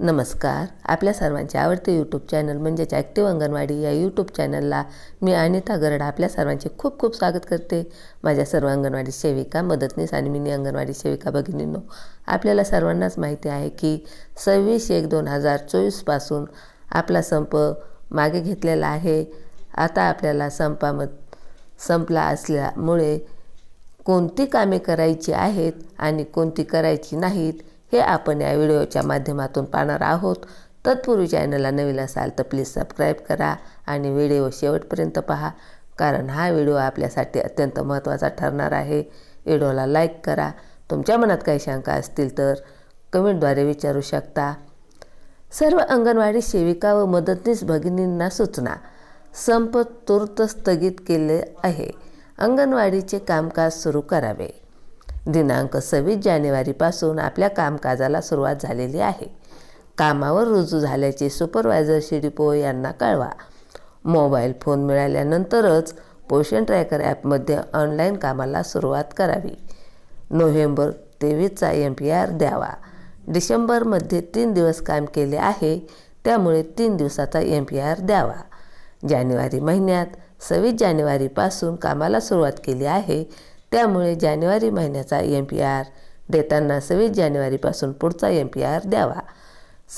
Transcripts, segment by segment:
नमस्कार. आपल्या सर्वांचे आवडते यूट्यूब चॅनल म्हणजेच ॲक्टिव्ह अंगणवाडी या यूट्यूब चॅनलला मी अनिता गरड आपल्या सर्वांचे खूप खूप स्वागत करते. माझ्या सर्व अंगणवाडी सेविका मदतनीस आणि मिनी अंगणवाडी सेविका भगिनींनो आपल्याला सर्वांनाच माहिती आहे की सव्वीस एक दोन हजार चोवीसपासून आपला संप मागे घेतलेला आहे. आता आपल्याला संपामध संपला असल्यामुळे कोणती कामे करायची आहेत आणि कोणती करायची नाहीत हे आपण या व्हिडिओच्या माध्यमातून पाहणार आहोत. तत्पूर्वी चॅनलला नवीन असाल तर प्लीज सबस्क्राईब करा आणि व्हिडिओ शेवटपर्यंत पहा कारण हा व्हिडिओ आपल्यासाठी अत्यंत महत्त्वाचा ठरणार आहे. व्हिडिओला लाईक करा. तुमच्या मनात काही शंका असतील तर कमेंटद्वारे विचारू शकता. सर्व अंगणवाडी सेविका व मदतनीस भगिनींना सूचना. संप तूर्त स्थगित केले आहे. अंगणवाडीचे कामकाज सुरू करावे. दिनांक सव्वीस जानेवारीपासून आपल्या कामकाजाला सुरुवात झालेली आहे. कामावर रुजू झाल्याचे सुपरवायझर शिडीपो यांना कळवा. मोबाईल फोन मिळाल्यानंतरच पोषण ट्रॅकर ॲपमध्ये ऑनलाईन कामाला सुरुवात करावी. नोव्हेंबर तेवीसचा एम पी आर द्यावा. डिसेंबरमध्ये तीन दिवस काम केले आहे त्यामुळे तीन दिवसाचा एम पी आर द्यावा. जानेवारी महिन्यात सव्वीस जानेवारीपासून कामाला सुरुवात केली आहे त्यामुळे जानेवारी महिन्याचा एम पी आर. देताना सव्वीस जानेवारीपासून पुढचा एम पी आर द्यावा.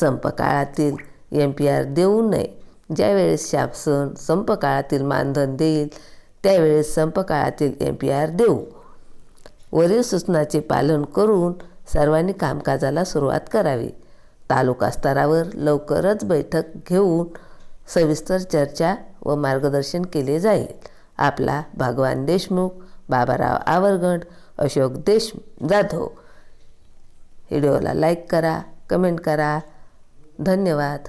संप काळातील एम पी आर देऊ नये. ज्यावेळेस शासन संप काळातील मानधन देईल त्यावेळेस संप काळातील एम पी आर देऊ. वरील सूचनाचे पालन करून सर्वांनी कामकाजाला सुरुवात करावी. तालुका स्तरावर लवकरच बैठक घेऊन सविस्तर चर्चा व मार्गदर्शन केले जाईल. आपला भगवान देशमुख बाबाराव आवरगंट अशोक देश जाधव व्हिडिओला लाईक करा कमेंट करा. धन्यवाद.